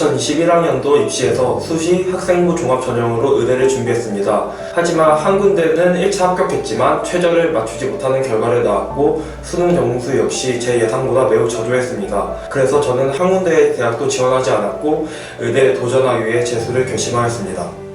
2021학년도 입시에서 수시 학생부 종합 전형으로 의대를 준비했습니다. 하지만 한 군데는 1차 합격했지만 최저를 맞추지 못하는 결과를 나왔고 수능 점수 역시 제 예상보다 매우 저조했습니다. 그래서 저는 한 군데의 대학도 지원하지 않았고 의대에 도전하기 위해 재수를 결심하였습니다.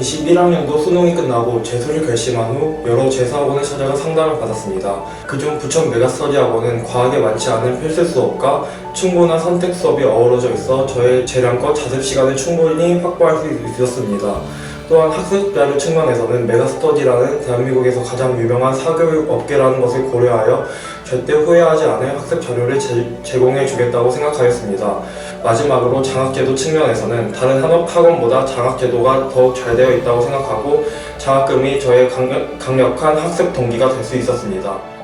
2021학년도 수능이 끝나고 재수를 결심한 후 여러 재수학원을 찾아가 상담을 받았습니다. 그중 부천 메가스터디 학원은 과학에 많지 않은 필수 수업과 충분한 선택 수업이 어우러져 있어 저의 재량껏 자습 시간을 충분히 확보할 수 있었습니다. 또한 학습 자료 측면에서는 메가스터디라는 대한민국에서 가장 유명한 사교육 업계라는 것을 고려하여 절대 후회하지 않을 학습 자료를 제, 공해 주겠다고 생각하였습니다. 마지막으로 장학제도 측면에서는 다른 한업 학원보다 장학제도가 더욱 잘 되어 있다고 생각하고 장학금이 저의 강력, 강력한 학습 동기가 될 수 있었습니다.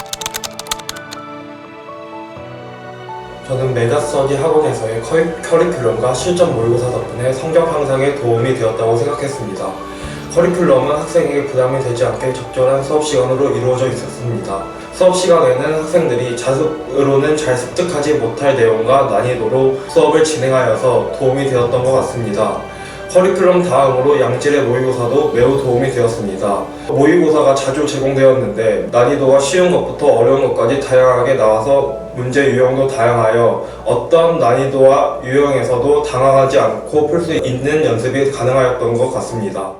저는 메가스터디 학원에서의 커리- 커리큘럼과 실전 모의고사 덕분에 성적 향상에 도움이 되었다고 생각했습니다. 커리큘럼은 학생에게 부담이 되지 않게 적절한 수업 시간으로 이루어져 있었습니다. 수업 시간에는 학생들이 자습으로는 잘 습득하지 못할 내용과 난이도로 수업을 진행하여서 도움이 되었던 것 같습니다. 커리큘럼 다음으로 양질의 모의고사도 매우 도움이 되었습니다. 모의고사가 자주 제공되었는데 난이도가 쉬운 것부터 어려운 것까지 다양하게 나와서 문제 유형도 다양하여 어떤 난이도와 유형에서도 당황하지 않고 풀 수 있는 연습이 가능하였던 것 같습니다.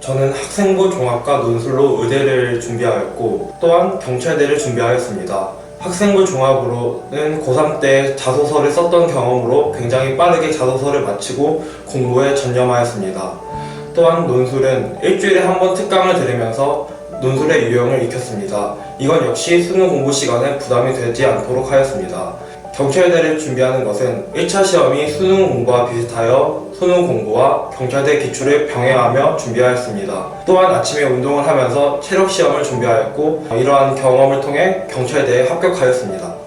저는 학생부 종합과 논술로 의대를 준비하였고 또한 경찰대를 준비하였습니다. 학생부 종합으로는 고3 때 자소서를 썼던 경험으로 굉장히 빠르게 자소서를 마치고 공부에 전념하였습니다. 또한 논술은 일주일에 한 번 특강을 들으면서 논술의 유형을 익혔습니다. 이건 역시 수능 공부 시간에 부담이 되지 않도록 하였습니다. 경찰대를 준비하는 것은 1차 시험이 수능 공부와 비슷하여 수능 공부와 경찰대 기출을 병행하며 준비하였습니다. 또한 아침에 운동을 하면서 체력 시험을 준비하였고 이러한 경험을 통해 경찰대에 합격하였습니다.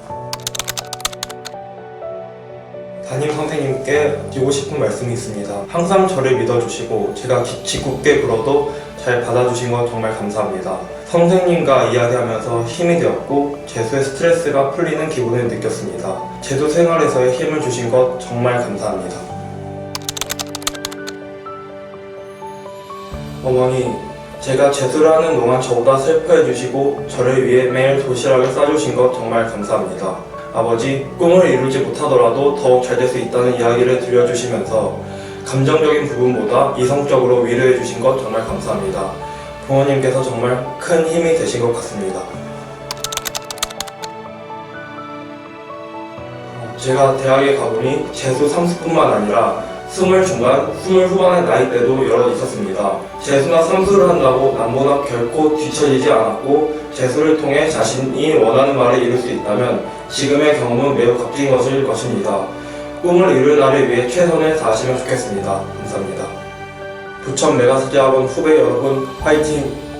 담임 선생님 께 드리고 싶은 말씀이 있습니다. 항상 저를 믿어주시고 제가 기- 짓궂게 굴어도 잘 받아주신 건 정말 감사합니다. 선생님과 이야기하면서 힘이 되었고 재수의 스트레스가 풀리는 기분을 느꼈습니다. 재수 생활에서의 힘을 주신 것 정말 감사합니다. 어머니, 제가 재수를 하는 동안 저보다 슬퍼해 주시고 저를 위해 매일 도시락을 싸주신 것 정말 감사합니다. 아버지, 꿈을 이루지 못하더라도 더욱 잘 될 수 있다는 이야기를 들려주시면서 감정적인 부분보다 이성적으로 위로해 주신 것 정말 감사합니다. 부모님께서 정말 큰 힘이 되신 것 같습니다. 제가 대학에 가보니 재수 30뿐만 아니라 스물 중반, 스물 후반의 나이 때도 여러 있었습니다. 재수나 삼수를 한다고 남보다 결코 뒤처지지 않았고 재수를 통해 자신이 원하는 말을 이룰 수 있다면 지금의 경험은 매우 값진 것일 것입니다. 꿈을 이룰 날을 위해 최선을 다하시면 좋겠습니다. 감사합니다. 부천 메가스대 학원 후배 여러분 화이팅!